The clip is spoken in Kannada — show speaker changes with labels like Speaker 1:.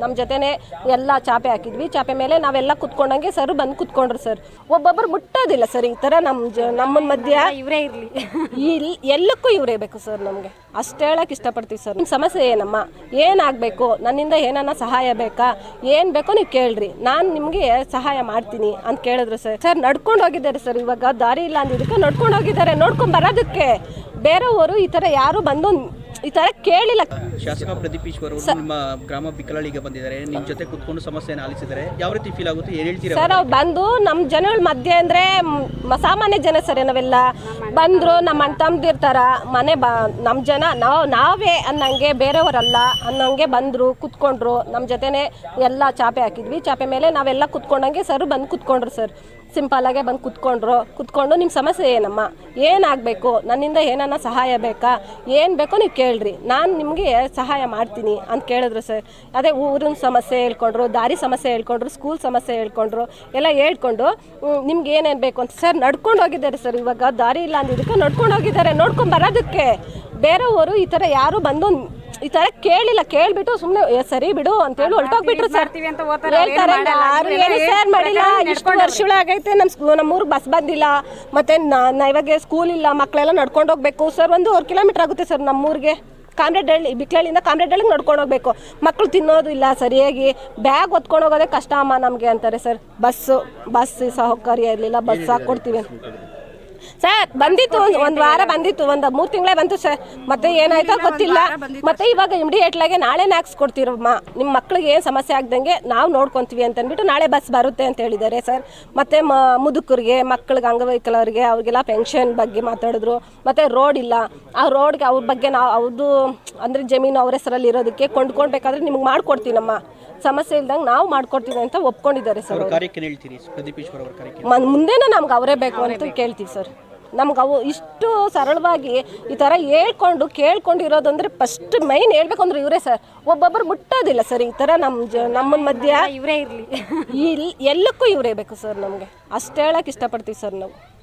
Speaker 1: ನಮ್ಮ ಜೊತೆನೆ ಎಲ್ಲ ಚಾಪೆ ಹಾಕಿದ್ವಿ. ಚಾಪೆ ಮೇಲೆ ನಾವೆಲ್ಲ ಕುತ್ಕೊಂಡಂಗೆ ಸರ್ ಬಂದು ಕುತ್ಕೊಂಡ್ರು ಸರ್ ಒಬ್ಬೊಬ್ಬರು ಮುಟ್ಟೋದಿಲ್ಲ ಸರ್ ಈ ಥರ ನಮ್ಮ ಜ ನಮ್ಮ ಮಧ್ಯ.
Speaker 2: ಇವರೇ ಇರಲಿ.
Speaker 1: ಇಲ್ಲಿ ಎಲ್ಲಕ್ಕೂ ಇವರೇ ಬೇಕು ಸರ್ ನಮಗೆ. ಅಷ್ಟು ಹೇಳಕ್ಕೆ ಇಷ್ಟಪಡ್ತೀವಿ ಸರ್ ನಿಮ್ಮ ಸಮಸ್ಯೆ ಏನಮ್ಮ? ಏನಾಗಬೇಕು ನನ್ನಿಂದ ಏನನ್ನ ಸಹಾಯ ಬೇಕಾ? ಏನು ಬೇಕೋ ನೀವು ಕೇಳ್ರಿ. ನಾನು ನಿಮಗೆ ಸಹಾಯ ಮಾಡ್ತೀನಿ ಅಂತ ಕೇಳಿದ್ರು ಸರ್ ಸರ್ ನಡ್ಕೊಂಡು ಹೋಗಿದ್ದಾರೆ ಸರ್ ಇವಾಗ ದಾರಿ ಇಲ್ಲ ಅಂದಿದ್ದಕ್ಕೆ ನಡ್ಕೊಂಡು ಹೋಗಿದ್ದಾರೆ. ನೋಡ್ಕೊಂಡು ಬರೋದಕ್ಕೆ. ಬೇರೆಯವರು ಈ ಥರ ಯಾರು ಬಂದು ಈ ಥರ ಕೇಳಿಲ್ಲ.
Speaker 3: ಶಾಸಕ ಪ್ರದೀಪ್ ಈಶ್ವರ್ ಅವರು ನಿಮ್ಮ ಗ್ರಾಮ ಬಿಕ್ಕಲಳಿಗೆ ಬಂದಿದ್ದಾರೆ. ನಿಮ್ಮ ಜೊತೆ ಕುತ್ಕೊಂಡು ಸಮಸ್ಯೆಯನ್ನು ಆಲಿಸಿದರೆ ಯಾವ ರೀತಿ ಫೀಲ್ ಆಗುತ್ತೆ? ಏನು ಹೇಳ್ತೀರಾ
Speaker 1: ಸರ್ ಅವ್ರು ಬಂದು ನಮ್ಮ ಜನಗಳ ಮಧ್ಯೆ ಅಂದ್ರೆ ಸಾಮಾನ್ಯ ಜನ ಸರ್ ನಾವೆಲ್ಲ ಬಂದ್ರು ನಮ್ಮ ಅಣ್ಣ ಮನೆ ಬ ನಮ್ಮ ಜನ ನಾವು ನಾವೇ ಅನ್ನಂಗೆ ಬೇರೆಯವರಲ್ಲ ಅನ್ನಂಗೆ ಬಂದರು ಕುತ್ಕೊಂಡ್ರು. ನಮ್ಮ ಜೊತೆನೆ ಎಲ್ಲ ಚಾಪೆ ಹಾಕಿದ್ವಿ. ಚಾಪೆ ಮೇಲೆ ನಾವೆಲ್ಲ ಕುತ್ಕೊಂಡಂಗೆ ಸರ್ ಬಂದು ಕುತ್ಕೊಂಡ್ರು ಸರ್. ಸಿಂಪಲಾಗೆ ಬಂದು ಕುತ್ಕೊಂಡ್ರು. ಕುತ್ಕೊಂಡು ನಿಮ್ಮ ಸಮಸ್ಯೆ ಏನಮ್ಮ? ಏನಾಗಬೇಕು ನನ್ನಿಂದ ಏನನ್ನ ಸಹಾಯ ಬೇಕಾ? ಏನು ಬೇಕೋ ನೀವು ಕೇಳ್ರಿ. ನಾನು ನಿಮಗೆ ಸಹಾಯ ಮಾಡ್ತೀನಿ ಅಂತ ಕೇಳಿದ್ರು ಸರ್. ಅದೇ ಊರಿನ ಸಮಸ್ಯೆ ಹೇಳ್ಕೊಂಡ್ರು, ದಾರಿ ಸಮಸ್ಯೆ ಹೇಳ್ಕೊಂಡ್ರು ಸ್ಕೂಲ್ ಸಮಸ್ಯೆ ಹೇಳ್ಕೊಂಡ್ರು, ಎಲ್ಲ ಹೇಳ್ಕೊಂಡು ನಿಮ್ಗೆ ಏನೇನು ಬೇಕು ಅಂತ ಸರ್ ನಡ್ಕೊಂಡು ಹೋಗಿದ್ದಾರೆ ಸರ್. ಇವಾಗ ದಾರಿ ಇಲ್ಲ ಅಂದಿದ್ದಕ್ಕೆ ನಡ್ಕೊಂಡು ಹೋಗಿದ್ದಾರೆ. ನೋಡ್ಕೊಂಡು ಬರೋದಕ್ಕೆ. ಬೇರೆಯವರು ಈ ಥರ ಯಾರು ಬಂದು ಈ ತರ ಕೇಳಿಲ್ಲ ಕೇಳ್ಬಿಟ್ಟು ಸುಮ್ಮನೆ ಸರಿ ಬಿಡು ಹೊರಟೋಗ್ಬಿಟ್ರು ಸರ್.
Speaker 2: ಮಾಡ್ತೀವಿ ಅಂತ ಹೋಗ್ತಾರೆ, ಅವ್ರು
Speaker 1: ಹೇಳ್ತಾರೆ
Speaker 2: ಏನು ಮಾಡಲ್ಲ.
Speaker 1: ಯಾರು ಏನು ಸರ್ ಮಾಡಿಲ್ಲ. ಇಷ್ಟು ವರ್ಷಗಳಾಗೈತೆ ನಮ್ಮ ಸ್ಕೂ ನಮ್ಮೂರಿಗೆ ಬಸ್ ಬಂದಿಲ್ಲ. ಮತ್ತೆ ನಾ ಇವಾಗ ಸ್ಕೂಲ್ ಇಲ್ಲ ಮಕ್ಕಳೆಲ್ಲ ನಡ್ಕೊಂಡು ಹೋಗ್ಬೇಕು. ಸರ್ ಒಂದು ಒಂದೂವರೆ ಕಿಲೋಮೀಟರ್ ಆಗುತ್ತೆ ಸರ್ ನಮ್ಮೂರಿಗೆ. ಕಾಮ್ರೇಡ್ಹಳ್ಳಿ ಬಿಕ್ಲಳ್ಳಿಯಿಂದ ಕಾಮ್ರೇಡ್ಹಳ್ಳಿಗೆ ನಡ್ಕೊಂಡು ಹೋಗ್ಬೇಕು. ಮಕ್ಕಳು ತಿನ್ನೋದು ಇಲ್ಲ ಸರಿಯಾಗಿ ಬ್ಯಾಗ್ ಹೊತ್ಕೊಂಡು ಹೋಗೋದೇ ಕಷ್ಟ ಅಮ್ಮ ನಮಗೆ ಅಂತಾರೆ ಸರ್. ಬಸ್ಸು ಬಸ್ ಸಹಕಾರಿ ಇರಲಿಲ್ಲ ಬಸ್ ಹಾಕ್ಕೊಡ್ತೀವಿ ಸರ್, ಬಂದಿತ್ತು ಒಂದು ಒಂದು ವಾರ ಬಂದಿತ್ತು. ಒಂದು ಮೂರು ತಿಂಗಳೇ ಬಂತು ಸರ್. ಮತ್ತೆ ಏನಾಯ್ತೋ ಗೊತ್ತಿಲ್ಲ. ಮತ್ತೆ ಇವಾಗ ಇಮಿಡಿಯೇಟ್ಲಾಗೆ ನಾಳೆನೇ ಹಾಕ್ಸ್ಕೊಡ್ತೀರಮ್ಮ ನಿಮ್ಮ ಮಕ್ಳಿಗೆ ಏನು ಸಮಸ್ಯೆ ಆಗ್ದಂಗೆ ನಾವು ನೋಡ್ಕೊತೀವಿ ಅಂತ ಅಂದ್ಬಿಟ್ಟು ನಾಳೆ ಬಸ್ ಬರುತ್ತೆ ಅಂತ ಹೇಳಿದ್ದಾರೆ ಸರ್. ಮತ್ತೆ ಮ ಮುದುಕರಿಗೆ, ಮಕ್ಳಿಗೆ ಅಂಗವೈಕಲರಿಗೆ ಅವ್ರಿಗೆಲ್ಲ ಪೆನ್ಷನ್ ಬಗ್ಗೆ ಮಾತಾಡಿದ್ರು. ಮತ್ತೆ ರೋಡ್ ಇಲ್ಲ. ಆ ರೋಡ್ಗೆ ಅವ್ರ ಬಗ್ಗೆ ನಾವು ಅವ್ರದ್ದು ಅಂದರೆ ಜಮೀನು ಅವ್ರ ಹೆಸರಲ್ಲಿ ಇರೋದಕ್ಕೆ ಕೊಂಡ್ಕೊಳ್ಬೇಕಾದ್ರೆ ನಿಮ್ಗೆ ಮಾಡ್ಕೊಡ್ತೀನಮ್ಮ. ಸಮಸ್ಯೆ ಇಲ್ದಂಗೆ ನಾವು ಮಾಡ್ಕೊಡ್ತೀವಿ ಅಂತ ಒಪ್ಕೊಂಡಿದ್ದಾರೆ ಸರ್
Speaker 3: ಅವ್ರ ಕಾರ್ಯಕ್ಕೆ ಏನು ಹೇಳ್ತೀರಿ? ಪ್ರದೀಪ್ ಈಶ್ವರ್ ಅವರ ಕಾರ್ಯಕ್ಕೆ?
Speaker 1: ಮ- ಮುಂದೆನೂ ನಮ್ಗೆ ಅವರೇ ಬೇಕು ಅಂತ ಕೇಳ್ತೀವಿ ಸರ್. ನಮ್ಗೆ ಅವು ಇಷ್ಟು ಸರಳವಾಗಿ ಈ ಥರ ಹೇಳ್ಕೊಂಡು ಕೇಳ್ಕೊಂಡಿರೋದು ಅಂದರೆ ಫಸ್ಟ್ ಮೈನ್ ಹೇಳ್ಬೇಕು ಅಂದ್ರೆ ಇವರೇ ಸರ್. ಒಬ್ಬೊಬ್ಬರು ಮುಟ್ಟೋದಿಲ್ಲ ಸರ್ ಈ ಥರ ನಮ್ಮ ಜ ನಮ್ಮ ಮಧ್ಯ
Speaker 2: ಇವರೇ ಇರಲಿ.
Speaker 1: ಇಲ್ಲಿ ಎಲ್ಲಕ್ಕೂ ಇವರೇ ಬೇಕು ಸರ್ ನಮಗೆ. ಅಷ್ಟು ಹೇಳಕ್ಕೆ ಇಷ್ಟಪಡ್ತೀವಿ ಸರ್ ನಾವು.